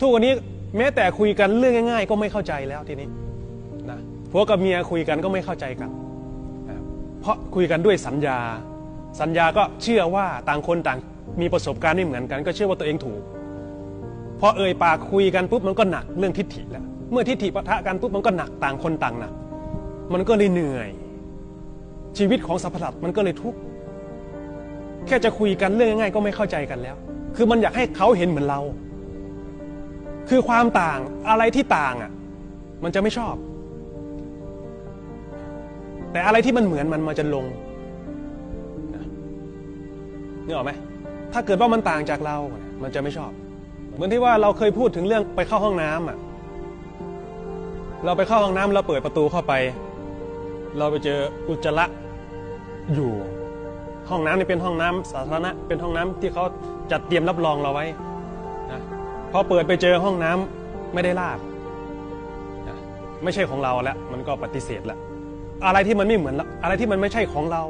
ทุกวันนี้แม้แต่คุยกันเรื่องง่าย ๆ ก็ไม่เข้าใจแล้วทีนี้นะผัวกับเมียคุยกันก็ไม่เข้าใจกันนะเพราะคุยกันด้วยสัญญา สัญญาก็เชื่อว่าต่างคนต่างมีประสบการณ์ไม่เหมือนกัน ก็เชื่อว่าตัวเองถูกพอเอ่ยปากคุยกันปุ๊บมันก็หนักเรื่องทิฏฐิแล้วเมื่อทิฏฐิปะทะกันปุ๊บมันก็หนักต่างคนต่างหนัก มันก็เลยเหนื่อย ชีวิตของสัพพสัตว์มันก็เลยทุกข์แค่จะคุยกันเรื่องง่ายๆก็ไม่เข้าใจกันแล้ว คือมันอยากให้เขาเห็นเหมือนเรา คือความต่างอะไรที่ต่างอะ มันจะไม่ชอบ แต่อะไรที่มันเหมือนมันมันจะลงนะนึกออกไหมถ้าเกิดว่ามันต่างจากเรา มันจะไม่ชอบ เหมือนที่ว่าเราเคยพูดถึงเรื่องไปเข้าห้องน้ำอะ เราไปเข้าห้องน้ำเราเปิดประตูเข้าไป เราไปเจออุจจาระอยู่ ห้องน้ำนี่เป็นห้องน้ำสาธารณะ เป็นห้องน้ำที่เขาจัดเตรียมรับรองเราไว้นะ อเปิดไปเจอห้องน้ำไม่ได้ลาดนะไม่ใช่ของเราแล้วมันก็ปฏิเสธแล้วอะไรที่มันไม่เหมือนอะไรที่มันไม่ใช่ของเรา